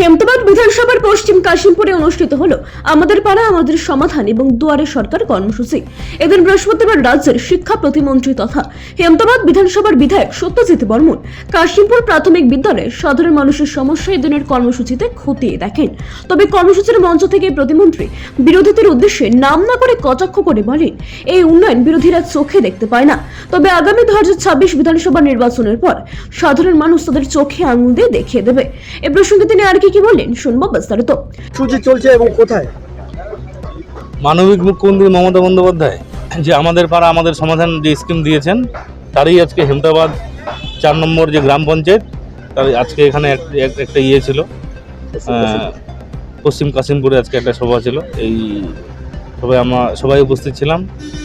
হেমতাবাদ বিধানসভার পশ্চিম কাশিমপুরে অনুষ্ঠিত হলো আমাদের পাড়া, আমাদের সমাধান এবং দুয়ারে সরকার কর্মসূচি। এদিন বৃহস্পতিবার রাজ্যের শিক্ষা প্রতিমন্ত্রী তথা হেমতাবাদ বিধানসভার বিধায়ক সত্যজিৎ বর্মন কাশিমপুর প্রাথমিক বিদ্যালয়ে সাধারণ মানুষের সমস্যা এই দিনের কর্মসূচিতে খতিয়ে দেখেন। তবে কর্মসূচির মঞ্চ থেকে প্রতিমন্ত্রী বিরোধীদের উদ্দেশ্যে নাম না করে কটাক্ষ করে বলেন, এই উন্নয়ন বিরোধীরা চোখে দেখতে পায় না। তবে আগামী দু ছাব্বিশ বিধানসভা নির্বাচনের পর সাধারণ মানুষ তাদের চোখে আঙুল দিয়ে দেখিয়ে দেবে। এ প্রসঙ্গে তিনি আর কি কি বললেন শুনব বিস্তারিত সূচি চলছে এবং কোথায়? মানবিক মুখ্যমন্ত্রী মমতা বন্দ্যোপাধ্যায় যে আমাদের পাড়া আমাদের সমাধান যে স্কিম দিয়েছেন তারই আজকে হেমতাবাদ চার নম্বর যে গ্রাম পঞ্চায়েত তার আজকে এখানে এক- এক- একটা ইয়ে ছিল। পশ্চিম কাশিমপুরে আজকে একটা সভা ছিল। এই সবাই আমরা সবাই উপস্থিত ছিলাম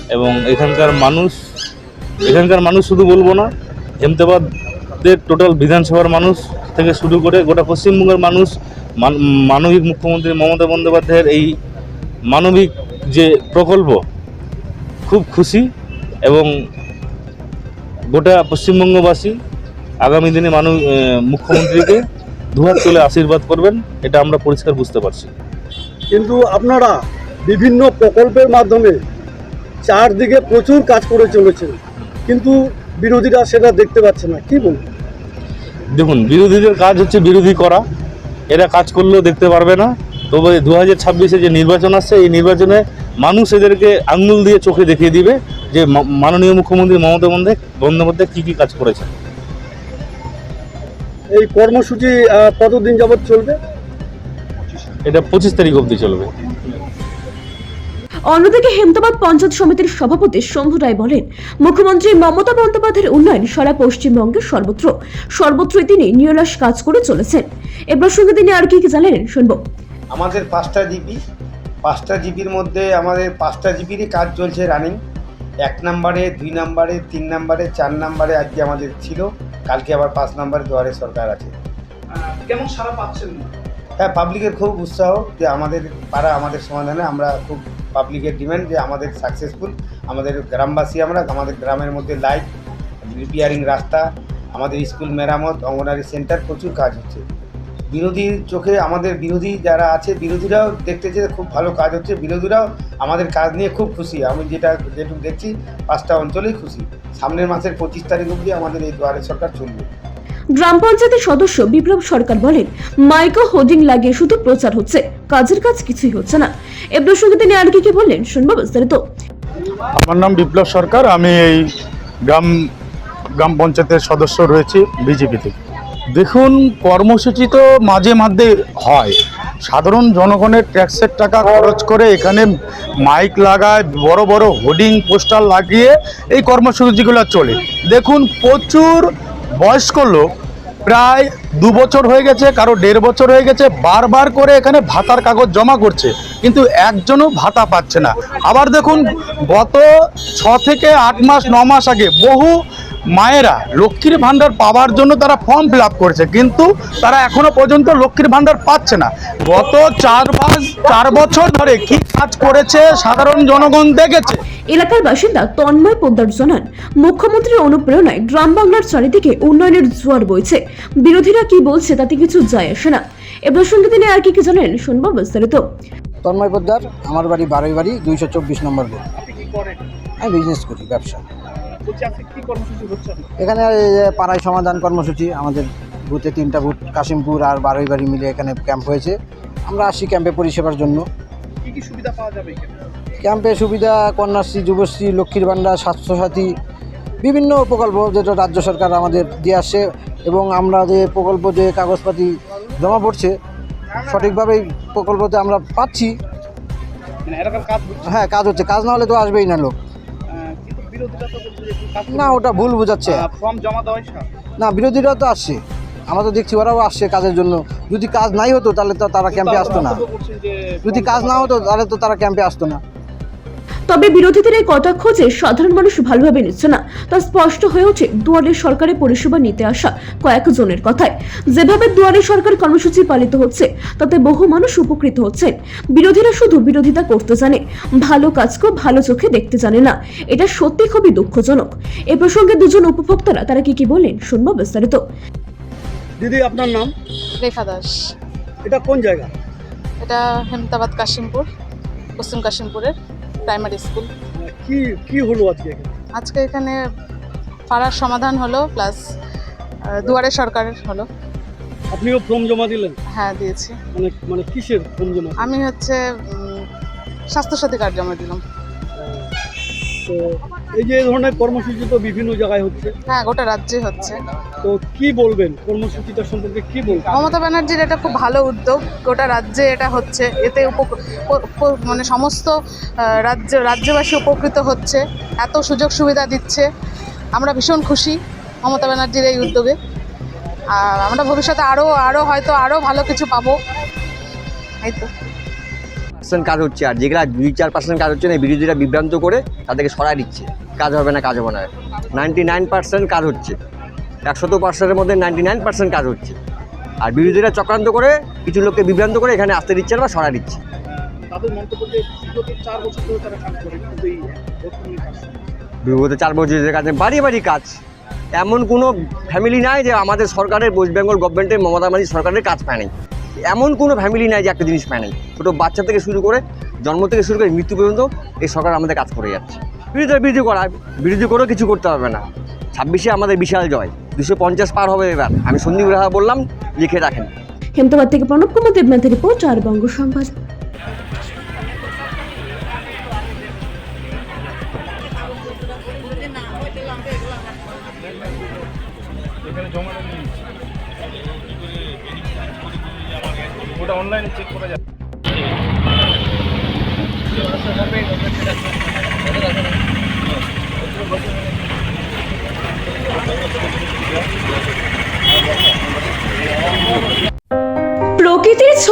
এবং এখানকার মানুষ এখানকার মানুষ শুধু বলব না হেমতাবাদের টোটাল বিধানসভার মানুষ থেকে শুরু করে গোটা পশ্চিমবঙ্গের মানুষ, মান- মানবিক মুখ্যমন্ত্রী মমতা বন্দ্যোপাধ্যায়ের এই মানবিক যে প্রকল্প, খুব খুশি এবং গোটা পশ্চিমবঙ্গবাসী আগামী দিনে মানব মুখ্যমন্ত্রীকে দুহাত তুলে আশীর্বাদ করবেন, এটা আমরা পরিষ্কার বুঝতে পারছি। কিন্তু আপনারা বিভিন্ন প্রকল্পের মাধ্যমে চারদিকে প্রচুর কাজ করে চলেছেন, কিন্তু বিরোধীরা সেটা দেখতে পাচ্ছে না। কি বলব দেখুন বিরোধীদের কাজ হচ্ছে বিরোধী করা। এরা কাজ করলেও দেখতে পারবে না। তবে দু হাজার ছাব্বিশে যে নির্বাচন আসছে এই নির্বাচনে মানুষ এদেরকে আঙ্গুল দিয়ে চোখে দেখিয়ে দিবে যে মাননীয় মুখ্যমন্ত্রী মমতা বন্দ্যোপাধ্যায় বন্দ্যোপাধ্যায় কী কী কাজ করেছেন। এই কর্মসূচি কতদিন যাবৎ চলবে? এটা পঁচিশ তারিখ অবধি চলবে। অন্যদিকে হেমতাবাদ পঞ্চায়েত সমিতির সভাপতি শম্ভু রায় বলেন মুখ্যমন্ত্রী মমতা বন্দ্যোপাধ্যায়ের উন্নয়ন সারা পশ্চিমবঙ্গের সর্বত্র। সর্বত্রই তিনি নিরলাস কাজ করে চলেছেন। এ প্রসঙ্গে তিনি আর কি কি জানালেন শুনব। আমাদের পাঁচটা জিপি পাঁচটা জিপির মধ্যে আমাদের পাঁচটা জিপিরই কাজ চলছে রানিং এক নম্বরে দুই নম্বরে তিন নম্বরে চার নম্বরে আজকে আমাদের ছিল। কালকে আবার পাঁচ নম্বরে দুয়ারে সরকার আছে। কেমন সারা পাচ্ছেন? হ্যাঁ পাবলিকের খুব উৎসাহ যে আমাদের পাড়া আমাদের সমাধানে আমরা খুব পাবলিকের ডিমান্ড যে আমাদের সাকসেসফুল আমাদের গ্রামবাসী আমরা, আমাদের গ্রামের মধ্যে লাইট রিপেয়ারিং রাস্তা, আমাদের স্কুল মেরামত, অঙ্গনারী সেন্টার প্রচুর কাজ হচ্ছে। বিরোধীর চোখে আমাদের বিরোধী যারা আছে, বিরোধীরাও দেখতেছে খুব ভালো কাজ হচ্ছে, বিরোধীরাও আমাদের কাজ নিয়ে খুব খুশি। আমি যেটা যেটুকু দেখছি, পাঁচটা অঞ্চলেই খুশি। সামনের মাসের পঁচিশ তারিখ অবধি আমাদের এই দুয়ারে সরকার চলবে। গ্রাম পঞ্চায়েতের সদস্য বিপ্লব সরকার বলেন মাইক্রো হোর্ডিং লাগিয়ে শুধু প্রচার হচ্ছে, কাজের কাজ কিছুই হচ্ছে না। এ প্রসঙ্গে তিনি আর কি কি বললেন, শুনব বিস্তারিত। আমার নাম বিপ্লব সরকার, আমি এই গ্রাম গ্রাম পঞ্চায়েতের সদস্য রয়েছি বিজেপি থেকে। দেখুন, কর্মসূচি তো মাঝে মাঝে হয়। সাধারণ জনগণের ট্যাক্সের টাকা খরচ করে এখানে মাইক লাগায়, বড় বড় হোর্ডিং, পোস্টার লাগিয়ে এই কর্মসূচিগুলো চলে। দেখুন, প্রচুর বয়স্ক লোক প্রায় দু বছর হয়ে গেছে, কারও দেড় বছর হয়ে গেছে, বারবার করে এখানে ভাতার কাগজ জমা করছে, কিন্তু একজনও ভাতা পাচ্ছে না। আবার দেখুন, গত ছ থেকে আট মাস, ন মাস আগে বহু মায়েরা লক্ষ্মীর ভাণ্ডার পাওয়ার জন্য তারা ফর্ম ফিল আপ করেছে, কিন্তু তারা এখনও পর্যন্ত লক্ষ্মীর ভাণ্ডার পাচ্ছে না। গত চার মাস, চার বছর ধরে কি কাজ করেছে, সাধারণ জনগণ দেখেছে? এলাকার বাসিন্দা তন্ময় পোদ্দার জানান মুখ্যমন্ত্রীর অনুপ্রেরণায় গ্রাম বাংলার চারিদিকে উন্নয়নের জোয়ার বইছে। বিরোধীরা কি বলছে তাতে কিছু যায় আসে না। এ প্রসঙ্গে তিনি আর কি কি জানেন শুনব বিস্তারিত। তন্ময় পোদ্দার আমার বাড়ি বারোই বাড়ি দুইশো চব্বিশ নম্বর বুথ আপনি কি করেন? আমি বিজনেস করি ব্যবসা? এখানে পাড়ায় সমাধান কর্মসূচি আমাদের বুথে তিনটা বুথ কাশিমপুর আর বারোই বাড়ি মিলে এখানে ক্যাম্প হয়েছে। আমরা আসি ক্যাম্পে পরিষেবার জন্য। কি কি সুবিধা পাওয়া যাবে এখানে? ক্যাম্পে সুবিধা কন্যাশ্রী যুবশ্রী লক্ষ্মীর ভাণ্ডার স্বাস্থ্যসাথী বিভিন্ন প্রকল্প যেটা রাজ্য সরকার আমাদের দিয়ে আসছে এবং আমরা যে প্রকল্প যে কাগজপাতি জমা পড়ছে সঠিকভাবেই প্রকল্পতে আমরা পাচ্ছি। মানে হ্যাঁ কাজ হচ্ছে। কাজ না হলে তো আসবেই না লোক। না ওটা ভুল বোঝাচ্ছে। না বিরোধীরা তো আসছে। আমরা তো দেখছি ওরাও আসছে কাজের জন্য। যদি কাজ নাই হতো তাহলে তো তারা ক্যাম্পে আসতো না। যদি কাজ না হতো তাহলে তো তারা ক্যাম্পে আসতো না। তবে বিরোধীদের এই কটাক্ষ যে সাধারণ মানুষ ভালোভাবে নিচ্ছে না তা স্পষ্ট হয়ে ওঠে দুয়ারে সরকারের পরিষেবা নিতে আসা কয়েকজনের কথায়। যেভাবে দুয়ারে সরকার কর্মসূচি পালিত হচ্ছে তাতে বহু মানুষ উপকৃত হচ্ছেন। বিরোধীরা শুধু বিরোধিতা করতে জানে ভালো কাজকে ভালো চোখে দেখতে জানে না। এটা সত্যি খুবই দুঃখজনক। এ প্রসঙ্গে দুজন উপভোক্তারা তারা কি কি বলেন শুনব বিস্তারিত। দিদি আপনার নাম? রেখা দাস। এটা কোন জায়গা? এটা হেমতাবাদ কাশিমপুর পশ্চিম কাশিমপুরের। প্রাইমারি স্কুল কি কি হলো আজকে আজকে এখানে পাড়ার সমাধান হলো প্লাস দুয়ারে সরকারের হলো। আপনিও ফর্ম জমা দিলেন? হ্যাঁ দিয়েছি। মানে মানে কিসের ফর্ম জমা আমি হচ্ছে স্বাস্থ্য স্বাস্থ্যসাথী কার্ড জমা দিলাম। তো এই যে ধরনের কর্মসূচি তো বিভিন্ন জায়গায় হচ্ছে। হ্যাঁ গোটা রাজ্যে হচ্ছে। তো কি বলবেন কর্মসূচিটা সম্পর্কে? কি বলবেন? মমতা ব্যানার্জির এটা খুব ভালো উদ্যোগ। গোটা রাজ্যে এটা হচ্ছে। এতে মানে সমস্ত রাজ্য রাজ্যবাসী উপকৃত হচ্ছে। এত সুযোগ সুবিধা দিচ্ছে। আমরা ভীষণ খুশি মমতা ব্যানার্জির এই উদ্যোগে। আর আমরা ভবিষ্যতে আরও আরও হয়তো আরও ভালো কিছু পাবো। এই তো। পার্সেন্ট কাজ হচ্ছে আর যেগুলা দুই চার পার্সেন্ট কাজ হচ্ছে না বিরোধীরা বিভ্রান্ত করে তাদেরকে সরাই দিচ্ছে। কাজ হবে না কাজ হবে না। নাইনটি নাইন পার্সেন্ট কাজ হচ্ছে। একশত পার্সেন্টের মধ্যে নাইনটি নাইন পার্সেন্ট কাজ হচ্ছে। আর বিরোধীরা চক্রান্ত করে কিছু লোককে বিভ্রান্ত করে এখানে আসতে দিচ্ছে না বা সরাই দিচ্ছে। বিগত চার বছরের কাছে বাড়ি বাড়ি কাজ। এমন কোনো ফ্যামিলি নাই যে আমাদের সরকারের ওয়েস্ট বেঙ্গল গভর্নমেন্টের মমতা ব্যানার্জি সরকারের কাজ পায় নাই। এমন কোনো ফ্যামিলি নাই যে একটা জিনিস পায় নাই। ছোটো বাচ্চা থেকে শুরু করে, জন্ম থেকে শুরু করে মৃত্যু পর্যন্ত এই সরকার আমাদের কাজ করে যাচ্ছে। বিরোধী বিরোধী করা, বিরোধী করেও কিছু করতে হবে না। ছাব্বিশে আমাদের বিশাল জয়, দুশো পঞ্চাশ পার হবে এবার। আমি সন্দীপ রাহা বললাম, লিখে রাখেন। হেমতাবাদ থেকে প্রণব কুমার দেবনাথের রিপোর্ট চারবঙ্গ বঙ্গ সংবাদ। অনলাইনে চেক করা যাবে।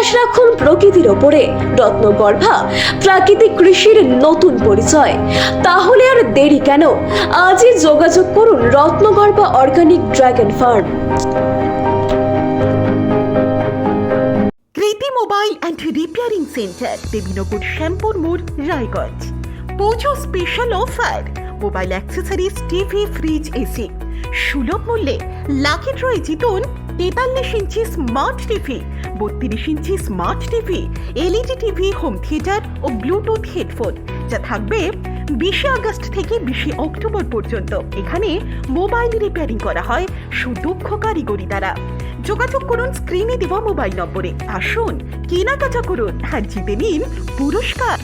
বিশ্বাস রাখুন প্রকৃতির ওপরে। রত্নগর্ভা, প্রাকৃতিক কৃষির নতুন পরিচয়। তাহলে আর দেরি কেন? আজই যোগাযোগ করুন Ratnagarbha organic dragon farm. Kriti mobile and repairing centre, Debinagar Shyampur মোড়, Raiganj. Puja special offer mobile accessories TV fridge AC সুলভ মূল্যে লাকি ড্রয়ে জিতুন তেতাল্লিশ ইঞ্চি স্মার্ট টিভি বত্রিশ inch smart TV LED TV home theatre ও ব্লুটুথ হেডফোন যা থাকবে বিশে August থেকে বিশে অক্টোবর পর্যন্ত। এখানে মোবাইল রিপেয়ারিং করা হয় সুদক্ষ কারিগরি দ্বারা। যোগাযোগ করুন স্ক্রিনে দেওয়া মোবাইল নম্বরে। আসুন, কেনাকাটা করুন আর জিতে নিন পুরস্কার।